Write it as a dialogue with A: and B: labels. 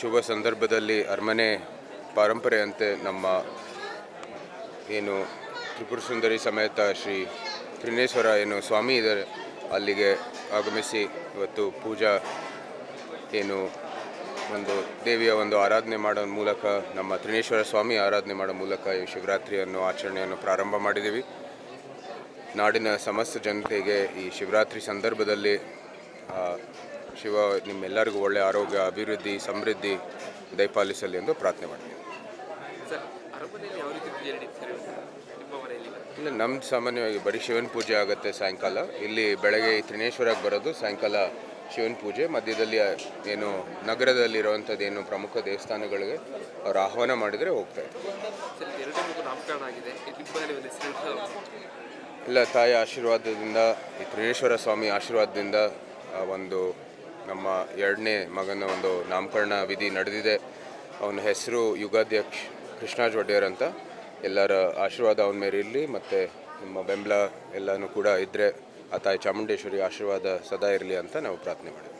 A: ಶುಭ ಸಂದರ್ಭದಲ್ಲಿ ಅರಮನೆ ಪರಂಪರೆಯಂತೆ ನಮ್ಮ ಏನು ತ್ರಿಪುರ ಸುಂದರಿ ಸಮೇತ ಶ್ರೀ ತ್ರಿನೇಶ್ವರ ಏನು ಸ್ವಾಮಿ ಇದ್ದಾರೆ, ಅಲ್ಲಿಗೆ ಆಗಮಿಸಿ ಇವತ್ತು ಪೂಜಾ ಏನು ಒಂದು ದೇವಿಯ ಒಂದು ಆರಾಧನೆ ಮಾಡೋ ಮೂಲಕ, ನಮ್ಮ ತ್ರಿನೇಶ್ವರ ಸ್ವಾಮಿ ಆರಾಧನೆ ಮಾಡೋ ಮೂಲಕ ಈ ಶಿವರಾತ್ರಿಯನ್ನು, ಆಚರಣೆಯನ್ನು ಪ್ರಾರಂಭ ಮಾಡಿದ್ದೀವಿ. ನಾಡಿನ ಸಮಸ್ತ ಜನತೆಗೆ ಈ ಶಿವರಾತ್ರಿ ಸಂದರ್ಭದಲ್ಲಿ ಶಿವ ನಿಮ್ಮೆಲ್ಲರಿಗೂ ಒಳ್ಳೆಯ ಆರೋಗ್ಯ ಅಭಿವೃದ್ಧಿ ಸಮೃದ್ಧಿ ದಯಪಾಲಿಸಲಿ ಎಂದು ಪ್ರಾರ್ಥನೆ ಮಾಡ್ತೀನಿ. ಇಲ್ಲ ನಮ್ಮ ಸಾಮಾನ್ಯವಾಗಿ ಬರೀ ಶಿವನ ಪೂಜೆ ಆಗುತ್ತೆ ಸಾಯಂಕಾಲ. ಇಲ್ಲಿ ಬೆಳಗ್ಗೆ ತ್ರಿನೇಶ್ವರಕ್ಕೆ ಬರೋದು ಸಾಯಂಕಾಲ ಶಿವನ ಪೂಜೆ. ಮಧ್ಯದಲ್ಲಿ ಏನು ನಗರದಲ್ಲಿರುವಂಥದ್ದು ಏನು ಪ್ರಮುಖ ದೇವಸ್ಥಾನಗಳಿಗೆ ಅವ್ರು ಆಹ್ವಾನ ಮಾಡಿದರೆ ಹೋಗ್ತಾ ಇಲ್ಲ ತಾಯಿ ಆಶೀರ್ವಾದದಿಂದ ಈ ತ್ರಿನೇಶ್ವರ ಸ್ವಾಮಿ ಆಶೀರ್ವಾದದಿಂದ ಒಂದು ನಮ್ಮ ಎರಡನೇ ಮಗನ ಒಂದು ನಾಮಕರಣ ವಿಧಿ ನಡೆದಿದೆ. ಅವನ ಹೆಸರು ಯುಗಾಧ್ಯಕ್ಷ ಕೃಷ್ಣಾಜ್ ಒಡೆಯರ್ ಅಂತ. ಎಲ್ಲರ ಆಶೀರ್ವಾದ ಅವನ ಮೇಲೆ ಇರಲಿ. ಮತ್ತು ನಿಮ್ಮ ಬೆಂಬಲ ಎಲ್ಲನೂ ಕೂಡ ಇದ್ದರೆ ಆ ತಾಯಿ ಚಾಮುಂಡೇಶ್ವರಿ ಆಶೀರ್ವಾದ ಸದಾ ಇರಲಿ ಅಂತ ನಾವು ಪ್ರಾರ್ಥನೆ ಮಾಡಿದ್ವಿ